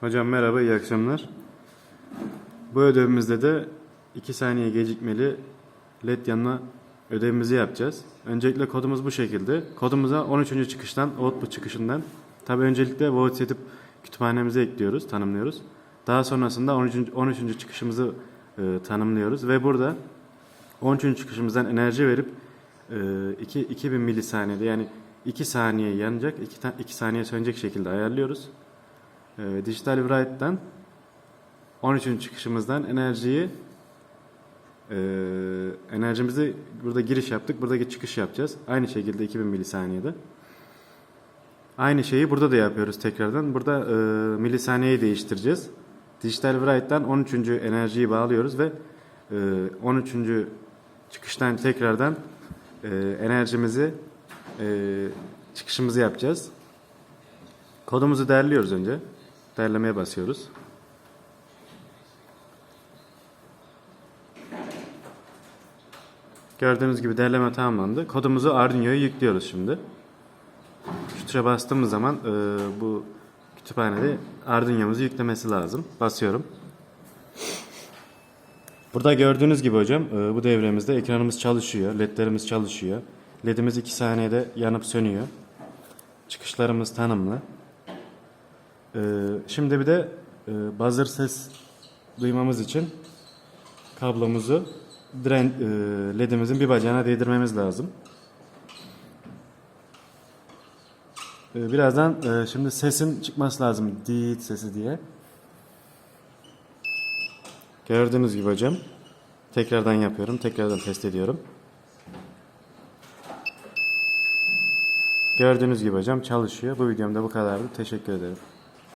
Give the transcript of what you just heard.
Hocam merhaba, iyi akşamlar. Bu ödevimizde de 2 saniye gecikmeli led yanma ödevimizi yapacağız. Öncelikle kodumuz bu şekilde. Kodumuza 13. çıkıştan, output çıkışından tabi öncelikle void setip kütüphanemize ekliyoruz, tanımlıyoruz. Daha sonrasında 13. 13. çıkışımızı e, tanımlıyoruz ve burada 13. çıkışımızdan enerji verip e, 2, 2000 milisaniyede yani 2 saniye yanacak, 2, 2 saniye sönecek şekilde ayarlıyoruz. E, Dijital Write'dan 13. çıkışımızdan enerjiyi e, enerjimizi burada giriş yaptık. Buradaki çıkış yapacağız. Aynı şekilde 2000 milisaniyede. Aynı şeyi burada da yapıyoruz tekrardan. Burada e, milisaniyeyi değiştireceğiz. Dijital Write'dan 13. enerjiyi bağlıyoruz ve e, 13. çıkıştan tekrardan e, enerjimizi e, çıkışımızı yapacağız. Kodumuzu derliyoruz önce. Derlemeye basıyoruz. Gördüğünüz gibi derleme tamamlandı. Kodumuzu Arduino'ya yüklüyoruz şimdi. Şu bastığımız zaman e, bu kütüphanede Arduino'muzu yüklemesi lazım. Basıyorum. Burada gördüğünüz gibi hocam e, bu devremizde ekranımız çalışıyor. LED'lerimiz çalışıyor. LED'imiz 2 saniyede yanıp sönüyor. Çıkışlarımız tanımlı. E, şimdi bir de e, buzzer ses duymamız için kablomuzu e, ledimizin bir bacağına değdirmemiz lazım. E, birazdan e, şimdi sesin çıkması lazım. Diit sesi diye. Gördüğünüz gibi hocam. Tekrardan yapıyorum. Tekrardan test ediyorum. Gördüğünüz gibi hocam çalışıyor. Bu videomda bu kadardı. Teşekkür ederim.